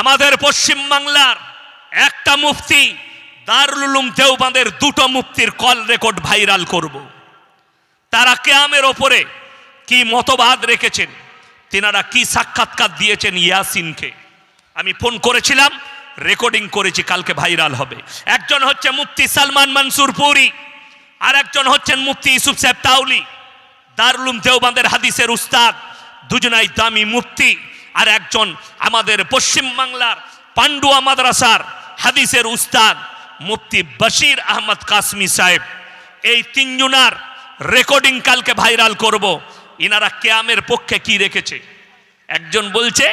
আমাদের পশ্চিম বাংলার একটা মুফতি, দারুল উলুম দেওবাঁদের দুটো মুফতির কল রেকর্ড ভাইরাল করব। তারা কেয়ামের ওপরে কি মতবাদ রেখেছেন, তেনারা কি সাক্ষাৎকার দিয়েছেন ইয়াসিনকে? আমি ফোন করেছিলাম, রেকর্ডিং করেছি, কালকে ভাইরাল হবে। একজন হচ্ছে মুফতি সালমান মনসুর পুরী আর একজন হচ্ছেন মুফতি ইউসুফ সাহেব তাউলি দারুলুম দেওবাঁদের হাদিসের উস্তাদ, দুজনাই দামি মুফতি। আর একজন আমাদের পশ্চিম বাংলার পান্ডুয়া মাদ্রাসার হাদিসের উস্তাদ মুফতি বশির আহমদ কাসমি সাহেব। এই তিনজনার রেকর্ডিং কালকে ভাইরাল করব। ইনারা কেয়ামের পক্ষে কি রেখেছে? একজন বলছে,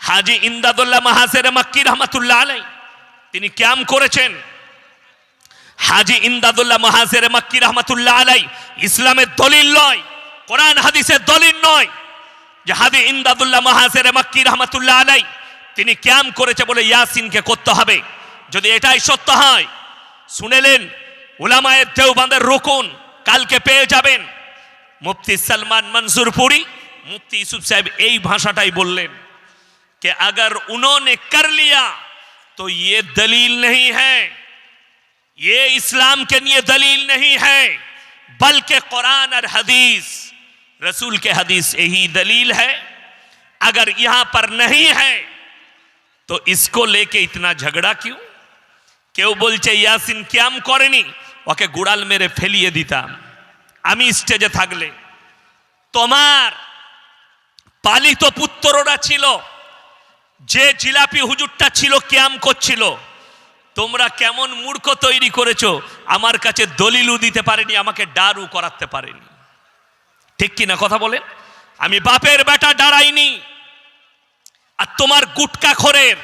হাজি ইমদাদুল্লাহ মাহাসের মাক্কি রহমাতুল্লাহ আলাই, তিনি ক্যাম করেছেন। হাজি ইমদাদুল্লাহ মাহাসের মাক্কি রহমাতুল্লাহ আলাই ইসলামের দলিল নয়, কোরআন হাদিসের দলিল নয়। যে হাজি ইমদাদুল্লাহ মাহাসের মাক্কি রহমাতুল্লাহ আলাই তিনি ক্যাম করেছে বলে ইয়াসিনকে করতে হবে যদি এটাই সত্য হয় শুনেলেন উলামায়ের দেওবাঁদের রুকুন কালকে পেয়ে যাবেন মুফতি সলমান মনসুর পুরি মুফতি ইউসুফ সাহেব এই ভাষাটাই বললেন कि अगर उन्होंने कर लिया तो ये दलील नहीं है ये इस्लाम के लिए दलील नहीं है बल्कि कुरान और हदीस रसूल के हदीस यही दलील है अगर यहां पर नहीं है तो इसको लेके इतना झगड़ा क्यों কেউ বলছে ইয়াসিন ক্যাম করেনি ওকে গুড়াল মেরে ফেলিয়ে দিতাম আমি স্টেজে থাকলে তোমার পালিত পুত্ররা ছিল যে জিলাপি হুজুরটা ছিল ক্যাম করছিল তোমরা কেমন মূর্খ তৈরি করেছো আমার কাছে দলিলও দিতে পারেনি আমাকে ডারু করাতে পারেনি ঠিক কি না কথা বলেন? আমি বাপের বেটা দাঁড়াইনি, আর তোমার গুটকা খোরের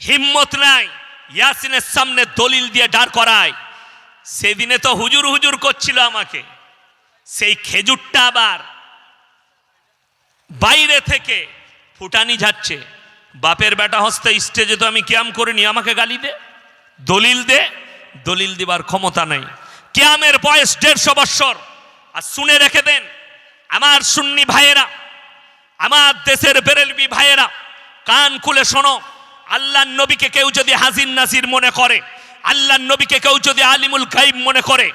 হিম্মত নাই, ইয়াসিনের সামনে দলিল দিয়ে দাঁড় করায়। সেদিনে তো হুজুর হুজুর করছিল আমাকে, সেই খেজুরটা আবার বাইরে থেকে ফুটানি যাচ্ছে বাপের বেটা হস্তে স্টেজে তো আমি ক্যাম করিনি, আমাকে গালি দে, দলিল দে, দলিল দিবার ক্ষমতা নাই। ক্যামের বয়স দেড়শো বৎসর। আর শুনে রেখে দেন, আমার সুন্নি ভাইয়েরা, আমার দেশের বেরেলবি ভাইয়েরা, কান খুলে শোনো আল্লাহ নবীকে কেউ যদি হাজির নাজির মনে করে আল্লাহ নবীকে কেউ যদি আলিমুল গাইব মনে করে,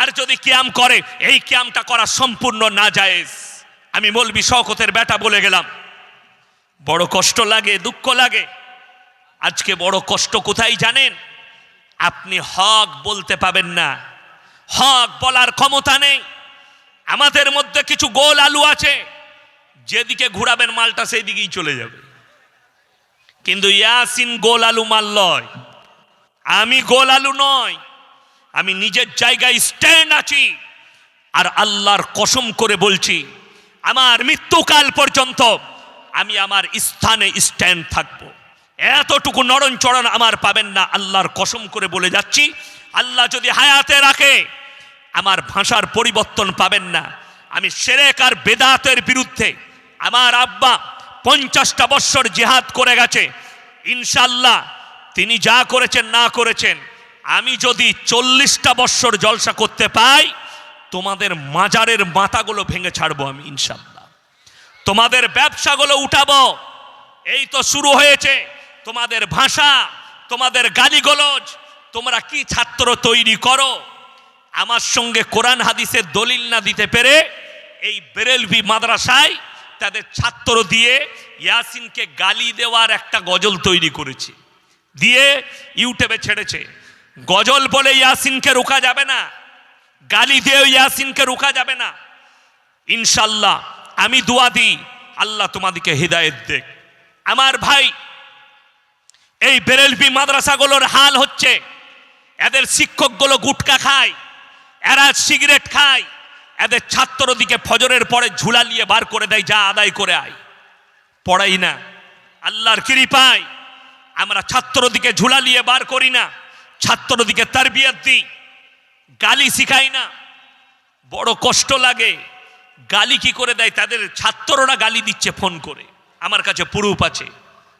আর যদি ক্যাম করে, এই ক্যামটা করা সম্পূর্ণ না জায়েজ আমি মলবি শওকতের বেটা বলে গেলাম, বড় কষ্ট লাগে, দুঃখ লাগে। আজকে বড় কষ্ট কোথায় জানেন? আপনি হক বলতে পাবেন না, হক বলার ক্ষমতা নেই। আমাদের মধ্যে কিছু গোল আলু আছে, যেদিকে ঘুরাবেন মালটা সেই দিকেই চলে যাবে। কিন্তু ইয়াসিন গোল আলু মাল লয়। আমি গোল আলু নয়, আমি নিজের জায়গায় স্ট্যান্ড আছি, আর আল্লাহর কসম করে বলছি, আমার মৃত্যুকাল পর্যন্ত আমি আমার স্থানে স্ট্যান্ড থাকব। এতটুকু নরণ চরণ আমার পাবেন না, আল্লাহর কসম করে বলে যাচ্ছি। আল্লাহ যদি হায়াতে রাখে আমার ভাষার পরিবর্তন পাবেন না। আমি সেরেক আর বেদাতের বিরুদ্ধে আমার আব্বা পঞ্চাশটা বৎসর জেহাদ করে গেছে। ইনশাল্লাহ তিনি যা করেছেন, না করেছেন, আমি যদি চল্লিশটা বৎসর জলসা করতে পাই, তোমাদের মাজারের মাথাগুলো ভেঙে ছাড়বো আমি ইনশাল্লাহ তোমাদের ব্যবসাগুলো উঠাবো, এই তো শুরু হয়েছে। তোমাদের ভাষা, তোমাদের গালিগলজ, তোমরা কি ছাত্র তৈরি করো? আমার সঙ্গে কোরআন হাদিসের দলিল না দিতে পেরে এই বেরেলভি মাদ্রাসায় তাদের ছাত্র দিয়ে ইয়াসিনকে গালি দেওয়ার একটা গজল তৈরি করেছে। দিয়ে ইউটিউবে ছেড়েছে। গজল বলে ইয়াসিনকে রোকা যাবে না। গালি দিয়ে ইয়াসিনকে রোকা যাবে না। ইনশাল্লাহ আমি দোয়া দিই, আল্লাহ তোমাদিকে হৃদায়ত দেখ আমার ভাই, এই বেরেলবি মাদ্রাসাগুলোর হাল হচ্ছে, এদের শিক্ষকগুলো গুটকা খায়। এরা সিগারেট খায়। এদের ছাত্রদিকে ফজরের পরে ঝুলা নিয়ে বার করে দেয়, যা আদায় করে আয়। পড়াই না। আল্লাহর কৃপায় আমরা ছাত্রদিকে ঝুলা নিয়ে বার করি না। ছাত্রদিকে তারবিয়ত দিই। গালি শিখাই না। বড় কষ্ট লাগে। গালি কি করে দেয়? তাদের ছাত্ররা গালি দিচ্ছে ফোন করে। আমার কাছে পুরুপ আছে।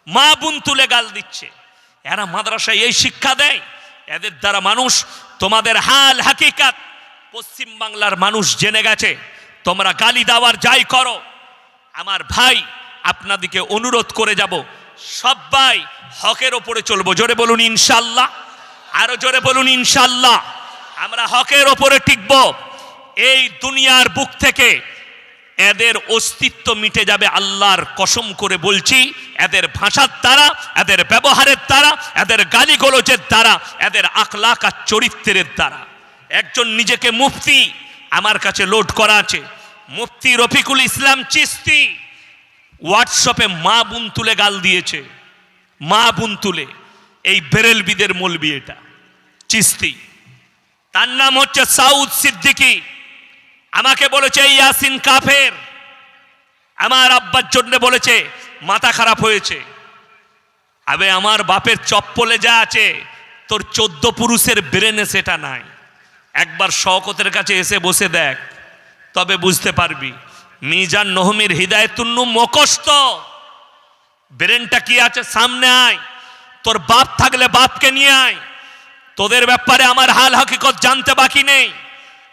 মা বোন তুলে গাল দিচ্ছে। এরা মাদ্রাসায় এই শিক্ষা দেয়। এদের দ্বারা মানুষ তোমাদের হাল হাকিকাত পশ্চিম বাংলার মানুষ জেনে গেছে, তোমরা গালি দেওয়ার যাই করো। আমার ভাই আপনাদিকে অনুরোধ করে যাব। সবাই হকের ওপরে চলবো। জোরে বলুন ইনশাল্লাহ। আরও জোরে বলুন ইনশাল্লাহ। আমরা হকের ওপরে টিকব। এই দুনিয়ার বুক থেকে এদের অস্তিত্ব মিটে যাবে আল্লাহর কসম করে বলছি। এদের ভাষার দ্বারা, এদের ব্যবহারের দ্বারা, এদের গালিগোলজের দ্বারা, এদের আখলাক আর চরিত্রের দ্বারা। একজন নিজেকে মুফতি, আমার কাছে লোড করা আছে। মুফতি রফিকুল ইসলাম চিস্তি হোয়াটসঅ্যাপে মা বুন তুলে গাল দিয়েছে। মা বুন তুলে। এই বেরেলবিদের মলবি এটা। চিস্তি। তার নাম হচ্ছে সাউদ সিদ্দিকী। আমাকে বলেছে ইয়াসিন কাফের। আমার আব্বার জন্য বলেছে, মাথা খারাপ হয়েছে। আবে, আমার বাপের চপ্পলে যা আছে, তোর চোদ্দ পুরুষের ব্রেনে সেটা নাই। একবার শওকতের কাছে এসে বসে দেখ, তবে বুঝতে পারবি, মিজান নহমির হৃদায়তুন্নু মকস্ত ব্রেনটা কি আছে? সামনে আয়। তোর বাপ থাকলে বাপকে নিয়ে আয়। তোদের ব্যাপারে আমার হাল হকিকত জানতে বাকি নেই।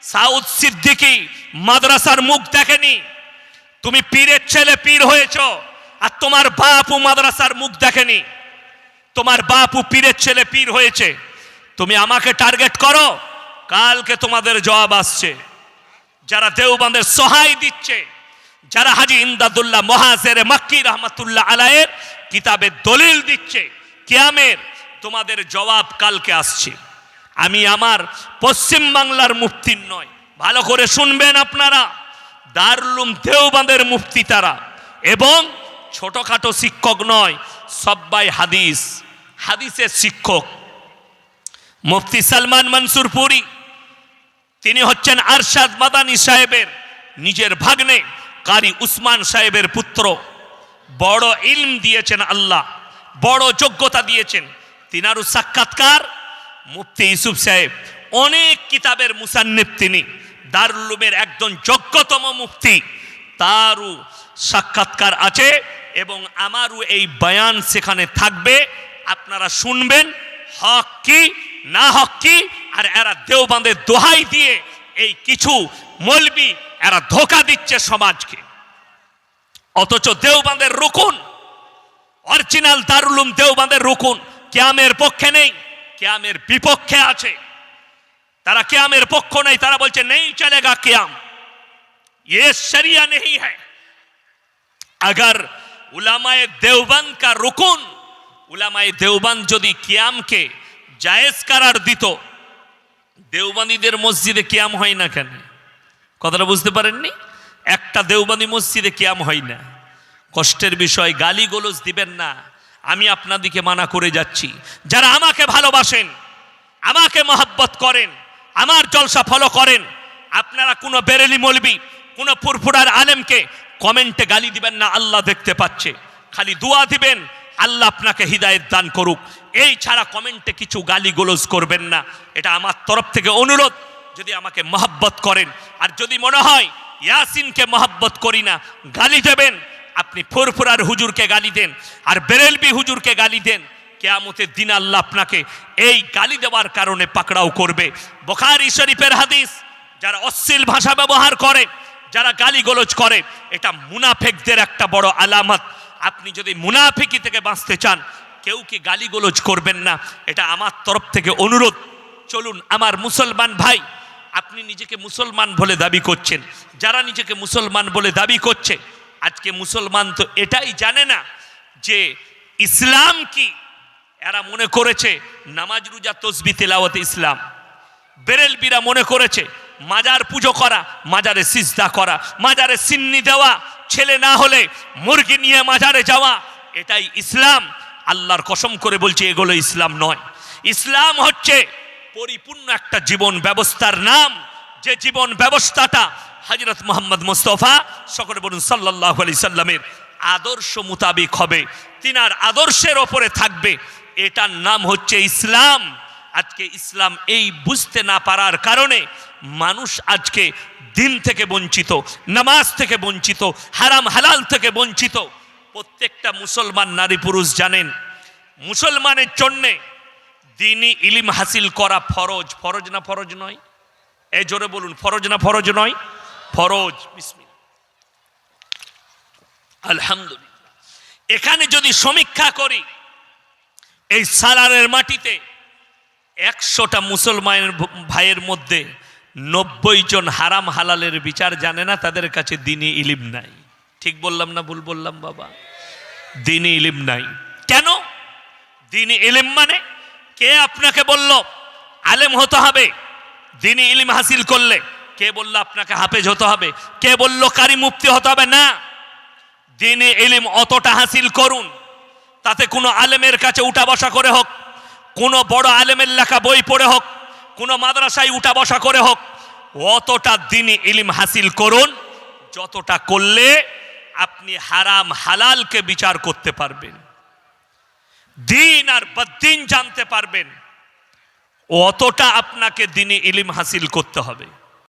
সাউদ সিদ্দিকি মাদ্রাসার মুখ দেখেনি। তুমি পীরের ছেলে, পীর হয়েছ, আর তোমার বাপু মাদ্রাসার মুখ দেখেনি। তোমার বাপু পীরের ছেলে, পীর হয়েছে। তুমি আমাকে টার্গেট করো। কালকে তোমাদের জবাব আসছে। যারা দেওবান্ধের সহায় দিচ্ছে, যারা হাজি ইমদাদুল্লাহ মহাজের মাক্কি রহমতুল্লাহ আলায়ের কিতাবে দলিল দিচ্ছে, কিয়ামের তোমাদের জবাব কালকে আসছে। আমি আমার পশ্চিম বাংলার মুফতির নয় ভালো করে শুনবেন আপনারা। দারুলুম দেওবাঁধের মুফতি তারা। এবং ছোটখাটো শিক্ষক নয়, সব্বাই হাদিস। হাদিসের শিক্ষক। মুফতি সালমান মনসুর পুরী। তিনি হচ্ছেন আরশাদ মাদানী সাহেবের নিজের ভাগ্নে, কারি উসমান সাহেবের পুত্র। বড় ইলম দিয়েছেন আল্লাহ, বড় যোগ্যতা দিয়েছেন। তিনারু সাক্ষাৎকার মুফতি ইউসুফ সাহেব, অনেক কিতাবের মুসান্নিব তিনি দারুলুমের একজন যোগ্যতম মুফতি, তারও সাক্ষাৎকার আছে এবং আমারও এই বয়ান সেখানে থাকবে। আপনারা শুনবেন হক কি, না হক কি আর এরা দেওবাঁধের দোহাই দিয়ে এই কিছু মলবি এরা ধোকা দিচ্ছে সমাজকে অথচ দেওবাঁধের রুকুন অরিজিনাল দারুলুম দেওবাঁধের রুকুন ক্যামের পক্ষে নেই ক্যামের বিপক্ষে আছে তারা ক্যামের পক্ষ নেই তারা বলছে নেই চলেগা ক্যাম ये शरिया नहीं है अगर उलामाए देवबंद का रुकुन উলামায়ে দেওবান যদি কিয়ামকে জায়েজ করার দিত দেওবানিদের মসজিদে কিয়াম হয় না কেন? কথাটা বুঝতে পারেননি? একটা দেওবানি মসজিদে কিয়াম হয় না। কষ্টের বিষয় গালি গোলজ দিবেন না। আমি আপনাদিকে মানা করে যাচ্ছি। যারা আমাকে ভালোবাসেন, আমাকে মহাব্বত করেন, আমার জলসা ফলো করেন, আপনারা কোনো বেরেলি মলবি, কোনো ফুরফুরার আলেমকে কমেন্টে গালি দিবেন না, আল্লাহ দেখতে পাচ্ছে। খালি দোয়া দিবেন, আল্লাহ আপনাকে হৃদায়ত দান করুক। এই ছাড়া কমেন্টে কিছু গালি গোলজ করবেন না। এটা আমার তরফ থেকে অনুরোধ, যদি আমাকে মহাব্বত করেন। আর যদি মনে হয় ইয়াসিনকে মহাব্বত করি না, গালি দেবেন, আপনি ফুরফুরার হুজুরকে গালি দেন, আর বেরেলবি হুজুরকে গালি দেন, কেয়ামতের দিন আল্লাহ আপনাকে এই গালি দেওয়ার কারণে পাকড়াও করবে। বোখারি শরীফের হাদিস, যারা অশ্লীল ভাষা ব্যবহার করে, যারা গালি গোলজ করে, এটা মুনাফেকদের একটা বড় আলামত। আপনি যদি মুনাফিকি থেকে বাঁচতে চান কেউ কি গালি গোলজ করবেন না? এটা আমার তরফ থেকে অনুরোধ। চলুন, আমার মুসলমান ভাই, আপনি নিজেকে মুসলমান বলে দাবি করছেন। যারা নিজেকে মুসলমান বলে দাবি করছে, আজকে মুসলমান তো এটাই জানে না যে ইসলাম কি। এরা মনে করেছে নামাজ, রুজা, তসবি, তেলাওয়াতে ইসলাম। বেরেলবিরা মনে করেছে মাজার পুজো করা, মাজারে সিজদা করা, মাজারে সিন্নি দেওয়া, ছেলে না হলে মুরগি নিয়ে মাজারে যাওয়া, এটাই ইসলাম। আল্লাহর কসম করে বলছে, এগুলো ইসলাম নয়। ইসলাম হচ্ছে পরিপূর্ণ একটা জীবন ব্যবস্থার নাম। যে জীবন ব্যবস্থাটা হজরত মোহাম্মদ মুস্তফা সকলে বলুন সাল্লাহ আলি সাল্লামের আদর্শ মোতাবিক হবে। তিনার আদর্শের ওপরে থাকবে। এটার নাম হচ্ছে ইসলাম। আজকে ইসলাম এই বুঝতে না পারার কারণে মানুষ আজকে দিন থেকে বঞ্চিত, নামাজ থেকে বঞ্চিত, হারাম হালাল থেকে বঞ্চিত। প্রত্যেকটা মুসলমান নারী পুরুষ জানেন, মুসলমানের জন্যে দিনই ইলিম হাসিল করা ফরজ। ফরজ না ফরজ নয়? এই জোরে বলুন, ফরজ না ফরজ নয়? ফরজ। আলহামদুলিল্লাহ। এখানে যদি সমীক্ষা করি, এই সালারের মাটিতে একশোটা মুসলমানের ভাইয়ের মধ্যে নব্বই জন হারাম হালালের বিচার জানে না, তাদের কাছে দিনই ইলিম নাই। ঠিক বললাম না ভুল বললাম বাবা? দিনই ইলিম নাই। কেন? দিনই ইলিম মানে কে আপনাকে বলল, আলেম হতে হবে দিনই ইলিম হাসিল করলে কে বলল, আপনাকে হাফেজ হতে হবে কে বলল, কারি মুক্তি হতে হবে না। দিনে ইলিম অতটা হাসিল করুন। তাতে কোনো আলেমের কাছে উঠা বসা করে হোক, কোনো বড় আলেমের লেখা বই পড়ে হোক, কোনো মাদ্রাসায় উঠা বসা করে হোক, অতটা দিনই ইলিম হাসিল করুন। যতটা করলে আপনি হারাম হালালকে বিচার করতে পারবেন। দিন আর বদিন জানতে পারবেন। অতটা আপনাকে দিনে ইলিম হাসিল করতে হবে।